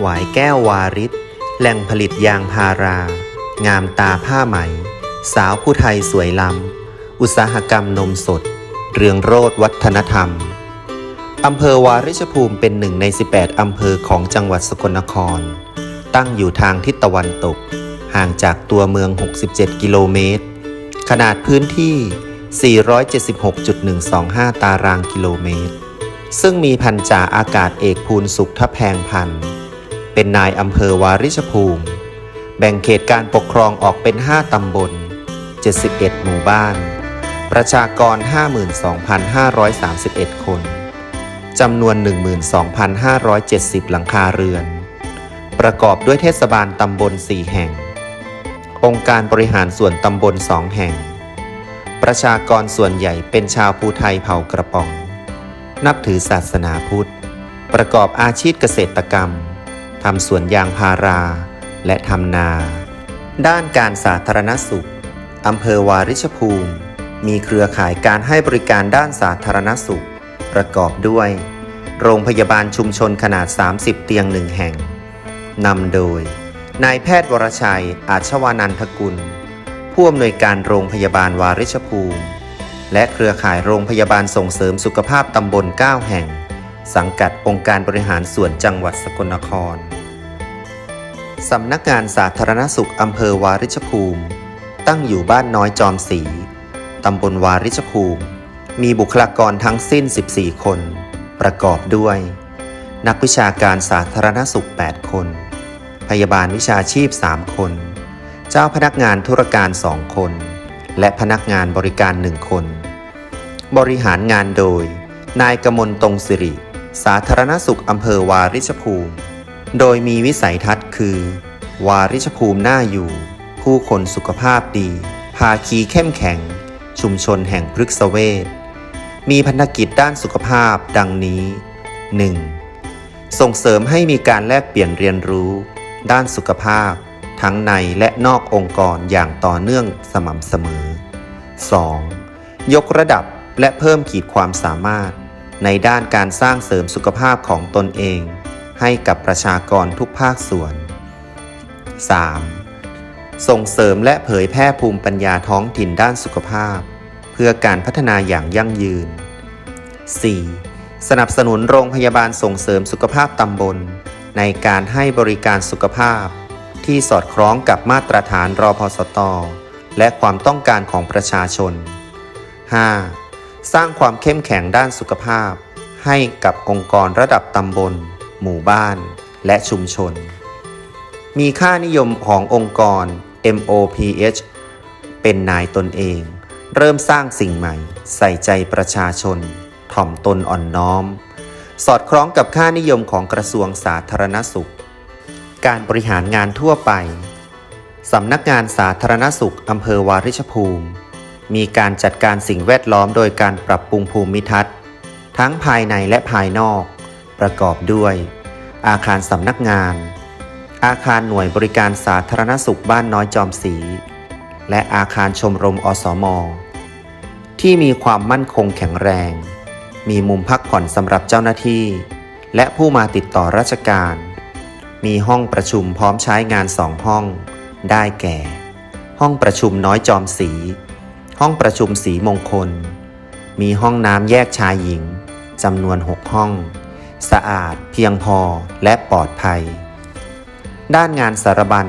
หวายแก้ววาริศแหล่งผลิตยางพารา งามตาผ้าไหม สาวผู้ไทยสวยล้ำ อุตสาหกรรมนมสด เรืองโรดวัฒนธรรม อำเภอวาริชภูมิเป็นหนึ่งใน 18 อำเภอของจังหวัดสกลนคร ตั้งอยู่ทางทิศตะวันตก ห่างจากตัวเมือง 67 กิโลเมตร ขนาดพื้นที่ 476.125 ตารางกิโลเมตร ซึ่งมีพันจ่าอากาศเอกภูลสุขทะแพงพันธ์ เป็นนายอำเภอวาริชภูมิ แบ่งเขตการปกครองออกเป็น 5 ตำบล 71 หมู่บ้าน ประชากร 52,531 คน จำนวน 12,570 หลังคาเรือน ประกอบด้วยเทศบาลตำบล 4 แห่ง องค์การบริหารส่วนตำบล 2 แห่ง ประชากรส่วนใหญ่เป็นชาวภูไทยเผ่ากระป๋อง นับถือศาสนาพุทธ ประกอบอาชีพเกษตรกรรม ทำสวนยางพารา และทำนา ด้านการสาธารณสุขอำเภอวาริชภูมิ มีเครือข่ายการให้บริการด้านสาธารณสุข ประกอบด้วย โรงพยาบาลชุมชนขนาด 30 เตียงหนึ่งแห่งนำโดย นายแพทย์วรชัย อาชวานันทกุล ผู้อำนวยการโรงพยาบาลวาริชภูมิ และเครือข่ายโรงพยาบาลส่งเสริมสุขภาพตำบล 9 แห่ง สังกัดองค์การบริหารส่วนจังหวัดสกลนคร สำนักงานสาธารณสุขอำเภอวาริชภูมิ ตั้งอยู่บ้านน้อยจอมศรีตำบลวาริชภูมิ มีบุคลากรทั้งสิ้น 14 คน ประกอบด้วย นักวิชาการสาธารณสุข 8 คน พยาบาลวิชาชีพ 3 คน เจ้าพนักงานธุรการ 2 คน และพนักงานบริการ 1 คน บริหารงานโดย นายกมลตรงสิริ สาธารณสุขอำเภอวาริชภูมิ โดยมีวิสัยทัศน์คือ วาริชภูมิน่าอยู่ ผู้คนสุขภาพดี ภาคีเข้มแข็ง ชุมชนแห่งพฤกษเวทมีพันธกิจด้านสุขภาพดังนี้ 1. ส่งเสริมให้มีการแลกเปลี่ยนเรียนรู้ ด้านสุขภาพ ทั้งในและนอกองค์กรอย่างต่อเนื่องสม่ำเสมอ 2. ยกระดับและเพิ่มขีดความสามารถ ในด้านการสร้างเสริมสุขภาพของตนเอง ให้กับประชากรทุกภาคส่วน 3. ส่งเสริมและเผยแพร่ภูมิปัญญาท้องถิ่นด้านสุขภาพ เพื่อการพัฒนาอย่างยั่งยืน 4. สนับสนุนโรงพยาบาลส่งเสริมสุขภาพตำบล ในการให้บริการสุขภาพ ที่สอดคล้องกับมาตรฐานรอพสต และความต้องการของประชาชน 5. สร้างความเข้มแข็งด้านสุขภาพ ให้กับองค์กรระดับตำบล หมู่บ้าน และชุมชน มีค่านิยมขององค์กร MOPH เป็นนายตนเอง เริ่มสร้างสิ่งใหม่ ใส่ใจประชาชน ถ่อมตนอ่อนน้อม สอดคล้องกับค่านิยมของกระทรวงสาธารณสุข การบริหารงานทั่วไป สำนักงานสาธารณสุขอำเภอวาริชภูมิ มีการจัดการสิ่งแวดล้อมโดยการปรับปรุงภูมิทัศน์ ทั้งภายในและภายนอก ประกอบด้วย อาคารสำนักงาน อาคารหน่วยบริการสาธารณสุขบ้านน้อยจอมศรีและอาคารชมรมอสมที่มีความมั่นคงแข็งแรง มีมุมพักผ่อนสำหรับเจ้าหน้าที่ และผู้มาติดต่อราชการ มีห้องประชุมพร้อมใช้งานสองห้อง ได้แก่ ห้องประชุมน้อยจอมศรี ห้องประชุมสีมงคล มีห้องน้ำแยกชายหญิงจำนวน 6 ห้อง สะอาดเพียงพอและปลอดภัย ด้านงานสารบัญ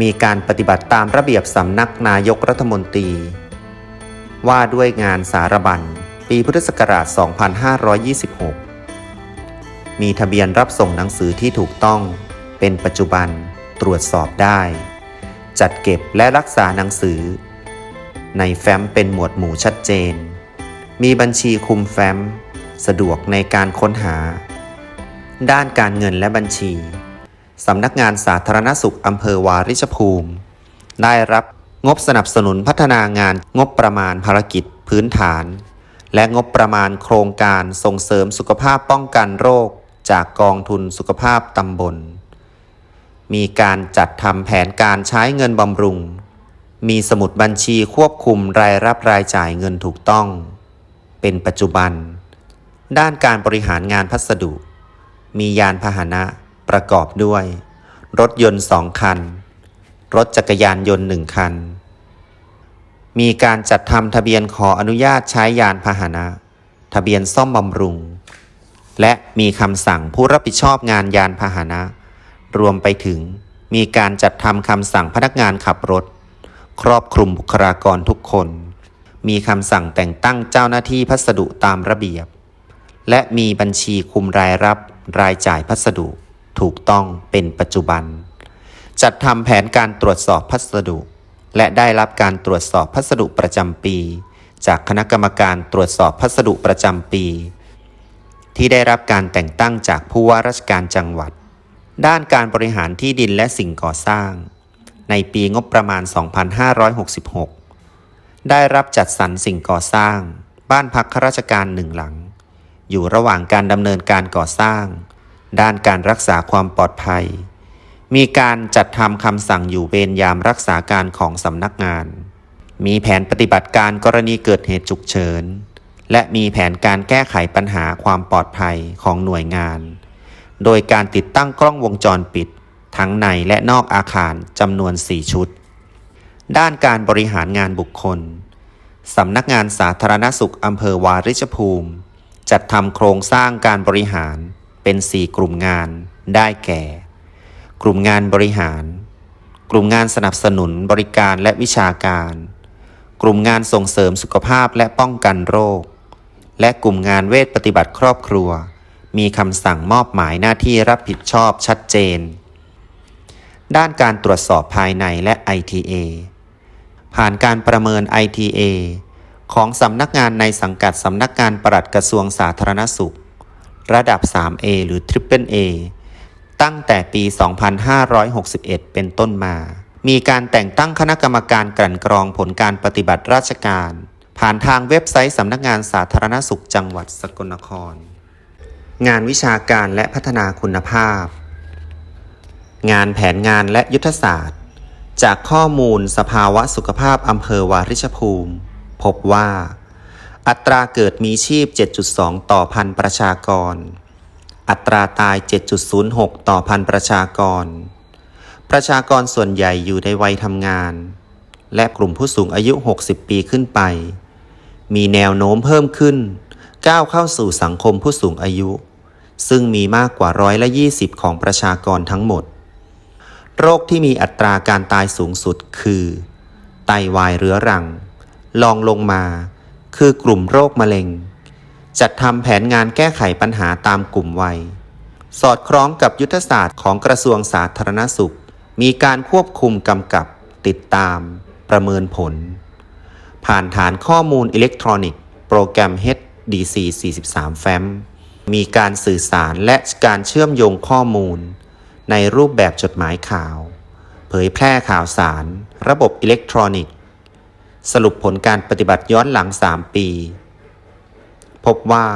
มีการปฏิบัติตามระเบียบสำนักนายกรัฐมนตรี ว่าด้วยงานสารบัญ ปีพุทธศักราช 2526 มีทะเบียนรับส่งหนังสือที่ถูกต้อง เป็นปัจจุบันตรวจสอบได้ จัดเก็บและรักษาหนังสือ ในแฟ้มเป็นหมวดหมู่ชัดเจน มีบัญชีคุมแฟ้ม สะดวกในการค้นหา ด้านการเงินและบัญชี สำนักงานสาธารณสุขอำเภอวาริชภูมิ ได้รับงบสนับสนุนพัฒนางานงบประมาณภารกิจพื้นฐาน และงบประมาณโครงการส่งเสริมสุขภาพป้องกันโรค จากกองทุนสุขภาพตำบล มีการจัดทำแผนการใช้เงินบำรุง มีสมุดบัญชีควบคุมรายรับรายจ่ายเงินถูกต้อง เป็นปัจจุบัน ด้านการบริหารงานพัสดุ มียานพาหนะประกอบด้วย รถยนต์สองคัน รถจักรยานยนต์หนึ่งคัน มีการจัดทำทะเบียนขออนุญาตใช้ยานพาหนะ ทะเบียนซ่อมบำรุง และมีคำสั่งผู้รับผิดชอบงานยานพาหนะ รวมไปถึงมีการจัดทำคำสั่งพนักงานขับรถ ครอบคลุมบุคลากรทุกคน มีคำสั่งแต่งตั้งเจ้าหน้าที่พัสดุตามระเบียบ และมีบัญชีคุมรายรับรายจ่ายพัสดุถูกต้องเป็นปัจจุบัน จัดทำแผนการตรวจสอบพัสดุ และได้รับการตรวจสอบพัสดุประจำปี จากคณะกรรมการตรวจสอบพัสดุประจำปี ที่ได้รับการแต่งตั้งจากผู้ว่าราชการจังหวัด ด้านการบริหารที่ดินและสิ่งก่อสร้าง ในปีงบประมาณ 2566 ได้รับจัดสรรสิ่งก่อสร้าง บ้านพักข้าราชการหนึ่งหลัง อยู่ระหว่างการดำเนินการก่อสร้าง ด้านการรักษาความปลอดภัย มีการจัดทำคำสั่งอยู่เวรยามรักษาการของสำนักงาน มีแผนปฏิบัติการกรณีเกิดเหตุฉุกเฉิน และมีแผนการแก้ไขปัญหาความปลอดภัยของหน่วยงาน โดยการติดตั้งกล้องวงจรปิด ทั้งในและนอกอาคารจำนวน 4 ชุด ด้านการบริหารงานบุคคล สำนักงานสาธารณสุขอำเภอวาริชภูมิ จัดทำโครงสร้างการบริหารเป็น 4 กลุ่มงานได้แก่ กลุ่มงานบริหาร กลุ่มงานสนับสนุนบริการและวิชาการ กลุ่มงานส่งเสริมสุขภาพและป้องกันโรค และกลุ่มงานเวทปฏิบัติครอบครัว มีคำสั่งมอบหมายหน้าที่รับผิดชอบชัดเจน ด้านการตรวจสอบภายในและ ITA ผ่านการประเมิน ITA ของสำนักงานในสังกัดสำนักงานปลัดกระทรวงสาธารณสุข ระดับ 3A หรือ Triple A ตั้งแต่ปี 2561 เป็นต้นมา มีการแต่งตั้งคณะกรรมการกลั่นกรองผลการปฏิบัติราชการ ผ่านทางเว็บไซต์สำนักงานสาธารณสุขจังหวัดสกลนคร งานวิชาการและพัฒนาคุณภาพ งานแผนงานและยุทธศาสตร์ จากข้อมูลสภาวะสุขภาพอำเภอวาริชภูมิ พบว่า อัตราเกิดมีชีพ 7.2 ต่อพันประชากร อัตราตาย 7.06 ต่อพันประชากร ประชากรส่วนใหญ่อยู่ในวัยทำงาน และกลุ่มผู้สูงอายุ 60 ปีขึ้นไป มีแนวโน้มเพิ่มขึ้น ก้าวเข้าสู่สังคมผู้สูงอายุซึ่งมีมากกว่าร้อยละ 20 ของประชากรทั้งหมด โรคที่มีอัตราการตายสูงสุดคือ ไตวายเรื้อรังลองลงมา คือกลุ่มโรคมะเร็ง จัดทำแผนงานแก้ไขปัญหาตามกลุ่มวัย สอดคล้องกับยุทธศาสตร์ของกระทรวงสาธารณสุข มีการควบคุมกำกับ ติดตาม ประเมินผล ผ่านฐานข้อมูลอิเล็กทรอนิกส์ โปรแกรม HDC 43 แฟ้มมีการสื่อสารและการเชื่อมโยงข้อมูล ในรูปแบบจดหมายข่าว เผยแพร่ข่าวสาร ระบบอิเล็กทรอนิกส์ สรุปผลการปฏิบัติย้อนหลัง 3 ปี พบว่า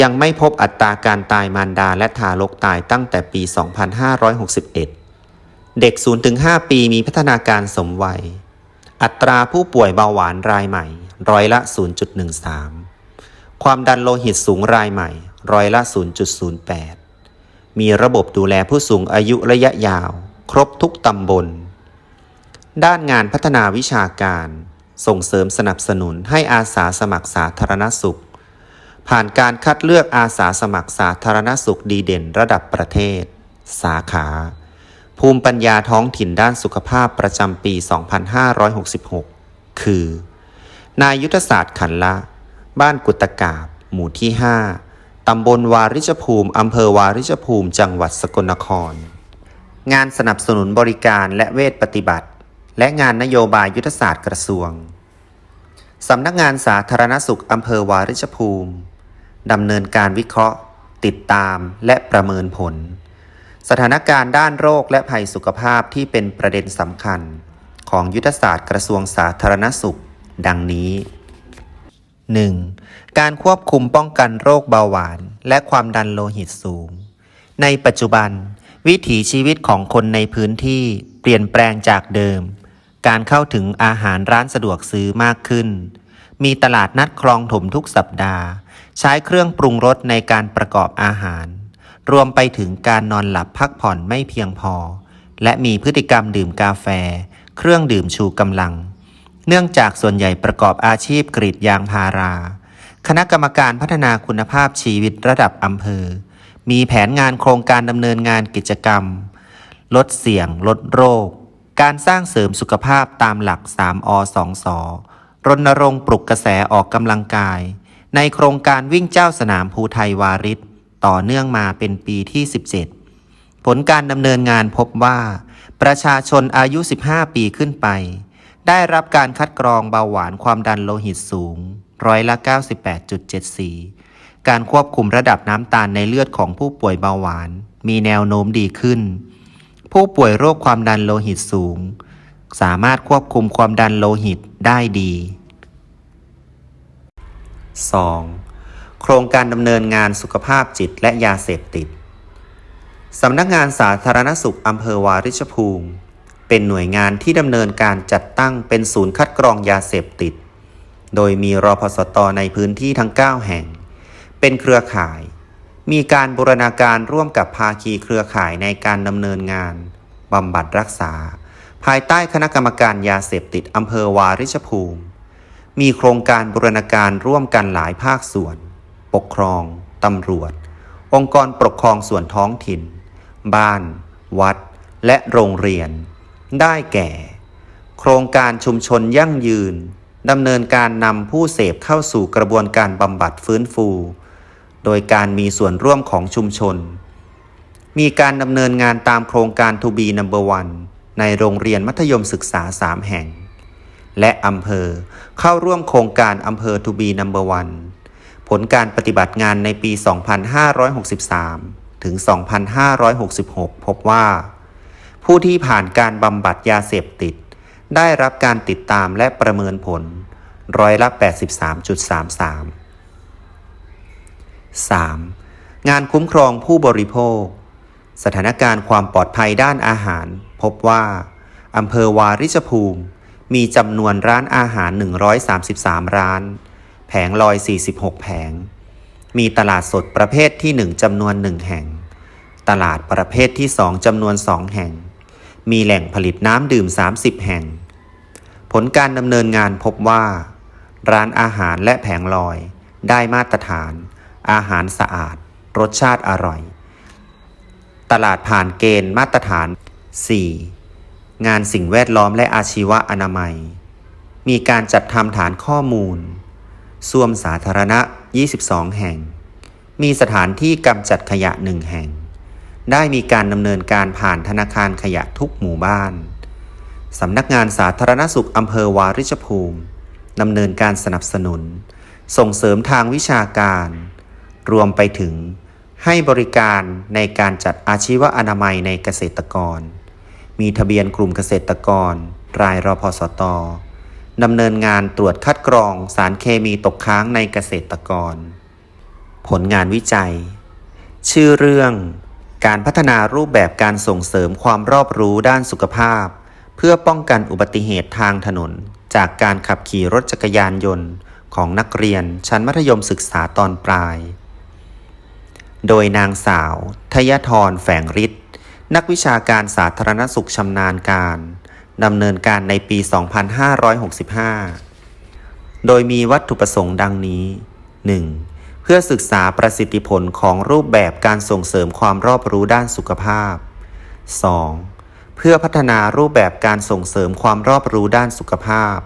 ยังไม่พบอัตราการตายมารดาและทารกตายตั้งแต่ปี 2561 เด็ก 0-5 ปีมีพัฒนาการสมวัย อัตราผู้ป่วยเบาหวานรายใหม่ ร้อยละ 0.13 ความดันโลหิตสูงรายใหม่ ร้อยละ 0.08 มีระบบดูแลผู้สูงอายุระยะยาว ครบทุกตำบล ด้านงานพัฒนาวิชาการ ส่งเสริมสนับสนุนให้อาสาสมัครสาธารณสุข ผ่านการคัดเลือกอาสาสมัครสาธารณสุขดีเด่นระดับประเทศ สาขา ภูมิปัญญาท้องถิ่นด้านสุขภาพประจำปี 2566 คือ นายยุทธศาสตร์ขันละ บ้านกุตกาบ หมู่ที่ 5 ตำบลวาริชภูมิ อำเภอวาริชภูมิ จังหวัดสกลนคร งานสนับสนุนบริการและเวทปฏิบัติ และงานนโยบายยุทธศาสตร์กระทรวง สำนักงานสาธารณสุข อำเภอวาริชภูมิ ดำเนินการวิเคราะห์ ติดตามและประเมินผล สถานการณ์ด้านโรคและภัยสุขภาพที่เป็นประเด็นสำคัญ ของยุทธศาสตร์กระทรวงสาธารณสุข ดังนี้ 1. การควบคุมป้องกันโรคเบาหวาน และความดันโลหิตสูง ในปัจจุบัน วิถีชีวิตของคนในพื้นที่เปลี่ยนแปลงจากเดิม การเข้าถึงอาหารร้านสะดวกซื้อมากขึ้น มีตลาดนัดคลองถมทุกสัปดาห์ ใช้เครื่องปรุงรสในการประกอบอาหาร รวมไปถึงการนอนหลับพักผ่อนไม่เพียงพอ และมีพฤติกรรมดื่มกาแฟ เครื่องดื่มชูกำลัง เนื่องจากส่วนใหญ่ประกอบอาชีพกรีดยางพารา คณะกรรมการพัฒนาคุณภาพชีวิตระดับอำเภอ มีแผนงานโครงการดำเนินงานกิจกรรม ลดเสี่ยง ลดโรค การสร้างเสริมสุขภาพตามหลัก 3 อ 2 ส รณรงค์ปลุกกระแสออกกำลังกาย ในโครงการวิ่งเจ้าสนามภูไทยวาริศต่อเนื่องมาเป็นปีที่ 17 ผลการดำเนินงานพบว่า ประชาชนอายุ 15 ปีขึ้นไป ได้รับการคัดกรองเบาหวานความดันโลหิตสูง ร้อยละ 98.74 การควบคุมระดับน้ำตาลในเลือดของผู้ป่วยเบาหวาน มีแนวโน้มดีขึ้น ผู้ป่วยโรคความดันโลหิตสูง สามารถควบคุมความดันโลหิตได้ดี 2. โครงการดำเนินงานสุขภาพจิตและยาเสพติด สำนักงานสาธารณสุขอำเภอวาริชภูมิ เป็นหน่วยงานที่ดำเนินการจัดตั้งเป็นศูนย์คัดกรองยาเสพติด โดยมีรพสตในพื้นที่ทั้ง 9 แห่ง เป็นเครือข่าย มีการบูรณาการร่วมกับภาคีเครือข่ายในการดำเนินงานบำบัดรักษา ภายใต้คณะกรรมการยาเสพติดอำเภอวาริชภูมิ มีโครงการบูรณาการร่วมกันหลายภาคส่วน ปกครองตำรวจ องค์กรปกครองส่วนท้องถิ่น บ้าน วัด และโรงเรียน ได้แก่ โครงการชุมชนยั่งยืน ดำเนินการนำผู้เสพเข้าสู่กระบวนการบำบัดฟื้นฟู โดยการมีส่วนร่วมของชุมชน มีการดำเนินงานตามโครงการ To be number one ในโรงเรียนมัธยมศึกษา 3 แห่ง และอำเภอเข้าร่วมโครงการอำเภอ To be number one ผลการปฏิบัติงานในปี 2563 ถึง 2566 พบว่า ผู้ที่ผ่านการบำบัดยาเสพติด ได้รับการติดตามและประเมินผลร้อยละ 83.33 3. งานคุ้มครองผู้บริโภค สถานการณ์ความปลอดภัยด้านอาหาร พบว่าอำเภอวาริชภูมิ มีจำนวนร้านอาหาร 133 ร้าน แผงลอย 46 แผง มีตลาดสดประเภทที่ 1จำนวน 1 แห่ง ตลาดประเภทที่ 2จำนวน 2 แห่ง มีแหล่งผลิตน้ำดื่ม 30 แห่ง ผลการดำเนินงานพบว่า ร้านอาหารและแผงลอย ได้มาตรฐาน อาหารสะอาด รสชาติอร่อย ตลาดผ่านเกณฑ์มาตรฐาน 4. งานสิ่งแวดล้อมและอาชีวะอนามัย มีการจัดทำฐานข้อมูลส้วมสาธารณะ 22 แห่ง มีสถานที่กำจัดขยะหนึ่งแห่ง ได้มีการดำเนินการผ่านธนาคารขยะทุกหมู่บ้าน สำนักงานสาธารณสุขอำเภอวาริชภูมิดำเนินการสนับสนุน ส่งเสริมทางวิชาการ รวมไปถึงให้บริการในการจัดอาชีวอนามัยในเกษตรกร มีทะเบียนกลุ่มเกษตรกร รายรพสตดำเนินงานตรวจคัดกรองสารเคมีตกค้างในเกษตรกร ผลงานวิจัย ชื่อเรื่อง การพัฒนารูปแบบการส่งเสริมความรอบรู้ด้านสุขภาพ เพื่อป้องกันอุบัติเหตุทางถนน จากการขับขี่รถจักรยานยนต์ ของนักเรียนชั้นมัธยมศึกษาตอนปลาย โดยนางสาว ทยธรแฝงฤทธิ์นักวิชาการสาธารณสุขชำนาญการดำเนินการในปี 2565 โดยมีวัตถุประสงค์ดังนี้ 1. เพื่อศึกษาประสิทธิผลของรูปแบบการส่งเสริมความรอบรู้ด้านสุขภาพ 2. เพื่อพัฒนารูปแบบการส่งเสริมความรอบรู้ด้านสุขภาพ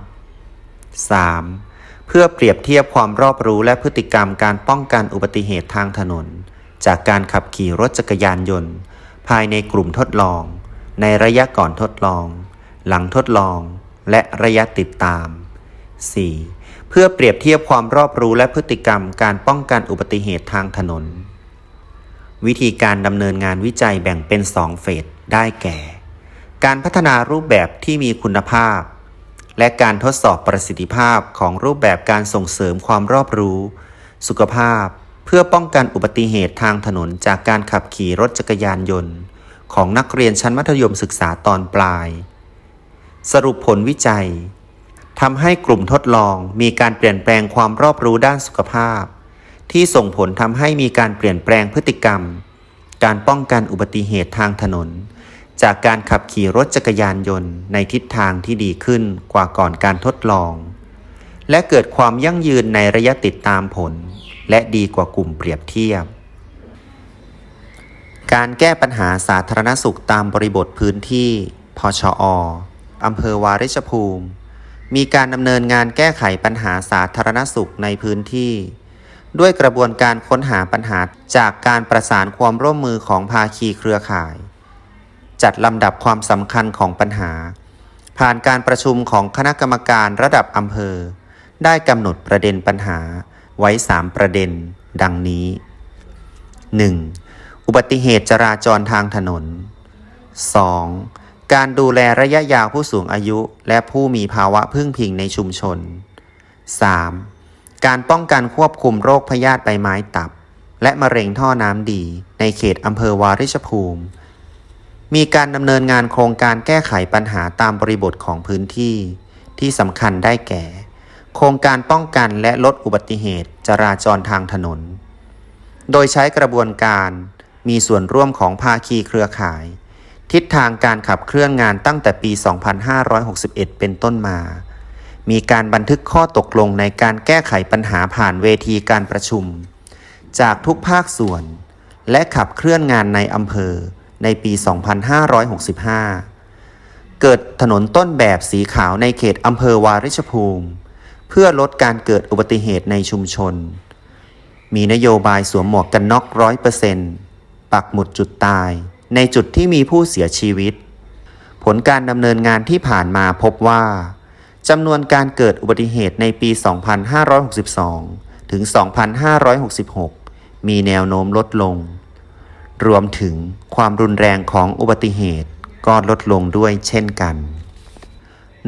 3. เพื่อเปรียบเทียบความรอบรู้และพฤติกรรมการป้องกันอุบัติเหตุทางถนน จากการขับขี่รถจักรยานยนต์ ภายในกลุ่มทดลอง ในระยะก่อนทดลอง หลังทดลอง และระยะติดตาม 4. เพื่อเปรียบเทียบความรอบรู้และพฤติกรรมการป้องกันอุบัติเหตุทางถนน วิธีการดำเนินงานวิจัยแบ่งเป็น 2 เฟสได้แก่ การพัฒนารูปแบบที่มีคุณภาพ และการทดสอบประสิทธิภาพของรูปแบบการส่งเสริมความรอบรู้ สุขภาพ เพื่อป้องกันอุบัติเหตุทางถนนจากการขับขี่รถจักรยานยนต์ ของนักเรียนชั้นมัธยมศึกษาตอนปลาย สรุปผลวิจัย ทำให้กลุ่มทดลองมีการเปลี่ยนแปลงความรอบรู้ด้านสุขภาพ ที่ส่งผลทำให้มีการเปลี่ยนแปลงพฤติกรรม การป้องกันอุบัติเหตุทางถนน จากการขับขี่รถจักรยานยนต์ในทิศทางที่ดีขึ้นกว่าก่อนการทดลอง และเกิดความยั่งยืนในระยะติดตามผล และดีกว่ากลุ่มเปรียบเทียบ การแก้ปัญหาสาธารณสุขตามบริบทพื้นที่พชออำเภอวาริชภูมิ มีการดำเนินงานแก้ไขปัญหาสาธารณสุขในพื้นที่ ด้วยกระบวนการค้นหาปัญหาจากการประสานความร่วมมือของภาคีเครือข่าย จัดลำดับความสำคัญของปัญหา ผ่านการประชุมของคณะกรรมการระดับอำเภอ ได้กำหนดประเด็นปัญหาไว้ 3 ประเด็น ดังนี้ 1. อุบัติเหตุจราจรทางถนน 2. การดูแลระยะยาวผู้สูงอายุและผู้มีภาวะพึ่งพิงในชุมชน 3. การป้องกันควบคุมโรคพยาธิใบไม้ตับ และมะเร็งท่อน้ำดี ในเขตอำเภอวาริชภูมิ มีการดำเนินงานโครงการแก้ไขปัญหาตามบริบทของพื้นที่ ที่สำคัญได้แก่ โครงการป้องกันและลดอุบัติเหตุจราจรทางถนน โดยใช้กระบวนการมีส่วนร่วมของภาคีเครือข่าย ทิศทางการขับเคลื่อนงานตั้งแต่ปี 2561 เป็นต้นมา มีการบันทึกข้อตกลงในการแก้ไขปัญหาผ่านเวทีการประชุม จากทุกภาคส่วน และขับเคลื่อนงานในอำเภอในปี 2565 เกิดถนนต้นแบบสีขาวในเขตอำเภอวาริชภูมิ เพื่อลดการเกิดอุบัติเหตุในชุมชน มีนโยบายสวมหมวกกันน็อกร้อยเปอร์เซ็นต์ปักหมุดจุดตาย ในจุดที่มีผู้เสียชีวิต ผลการดำเนินงานที่ผ่านมาพบว่าจำนวนการเกิดอุบัติเหตุในปี 2562 ถึง 2566 มีแนวโน้มลดลง รวมถึงความรุนแรงของอุบัติเหตุก็ลดลงด้วยเช่นกัน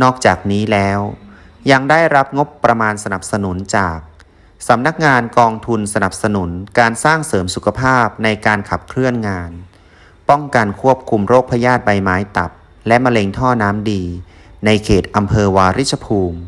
นอกจากนี้แล้ว ยังได้รับงบประมาณสนับสนุนจากสำนักงานกองทุนสนับสนุนการสร้างเสริมสุขภาพในการขับเคลื่อนงาน ป้องกันควบคุมโรคพยาธิใบไม้ตับ และมะเร็งท่อน้ำดี ในเขตอำเภอวาริชภูมิ